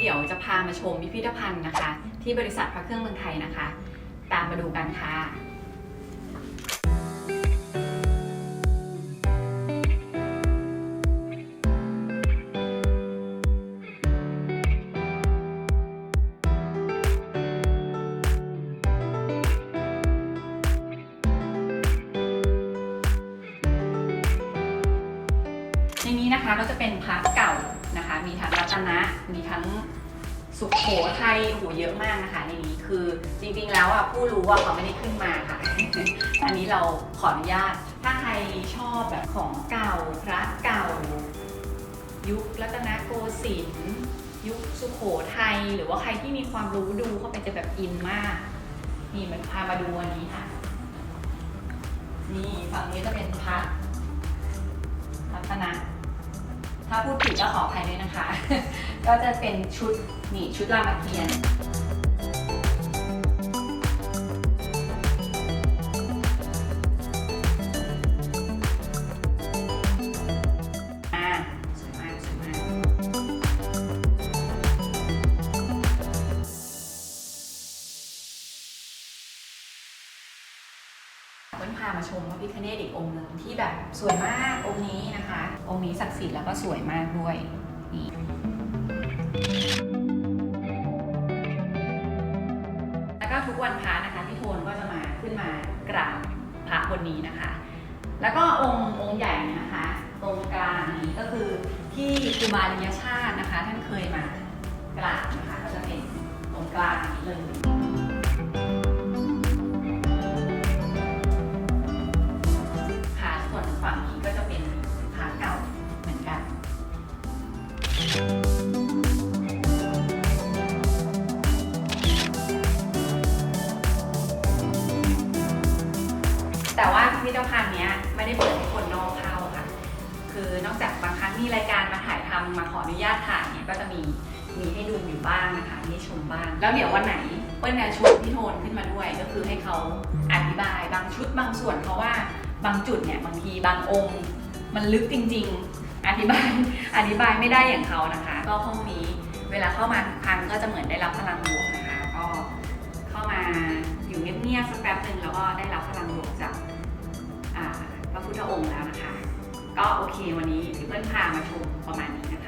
เดี๋ยวจะพามาชมพิพิธภัณฑ์นะคะ ที่บริษัทพระเครื่องเมืองไทยนะคะ ตามมาดูกันค่ะ นะคะก็จะเป็นพระเก่านะคะ มีทั้งรัตนะมีทั้งสุขโขทัยโหเยอะมากนะคะในนี้คือจริงๆแล้วอะผู้รู้ว่าเขาไม่ได้ขึ้นมาค่ะ อันนี้เราขออนุญาต ถ้าใครชอบแบบของเก่าพระเก่า ยุครัตนโกสินทร์ยุคสุขโขทัยหรือว่าใครที่มีความรู้ดูเข้าไปจะแบบอินมาก นี่มันพามาดูอันนี้ค่ะ นี่ฝั่งนี้จะเป็นพระ ถ้าพูดผิดก็ขออภัยด้วยนะคะ ก็จะเป็นชุดนี่ชุดรามเกียรติ์ เพิ่นพามาชมพระพิฆเนศอีกองค์หนึ่งที่แบบสวยมากองค์นี้นะคะ องค์นี้ศักดิ์สิทธิ์แล้วก็สวยมากด้วยนี่แล้วก็ทุกวันพระนะคะพี่โทนก็จะมาขึ้นมากราบพระบนนี้นะคะ แล้วก็องค์องค์ใหญ่นี่ยนะคะตรงกลางนี้ก็คือที่ครูบาลียชาตินะคะ ท่านเคยมากราบนะคะก็จะเป็นตรงกลางนี้เลย พิพิธภัณฑ์เนี้ยไม่ได้เปิดให้คนนอกเข้าค่ะ คือนอกจากบางครั้งมีรายการมาถ่ายทำมาขออนุญาตถ่ายเนี่ยก็จะมีมีให้ดูอยู่บ้างนะคะมีให้ชมบ้าง แล้วเดี๋ยววันไหนเปิ้ลจะชวนพี่โทนขึ้นมาด้วย ก็คือให้เขาอธิบายบางชุดบางส่วนเพราะว่าบางจุดเนี่ยบางทีบางองค์ มันลึกจริง ๆ อธิบายอธิบายไม่ได้อย่างเขานะคะ ก็ห้องนี้เวลาเข้ามาทุกครั้งก็จะเหมือนได้รับพลังบวกนะคะ ก็เข้ามาอยู่เงียบๆสักแป๊บหนึ่งแล้วก็ได้รับพลังบวกจาก ระองค์แล้วนะคะ ก็โอเควันนี้พี่เปิ้ลพามาชมประมาณนี้นะคะ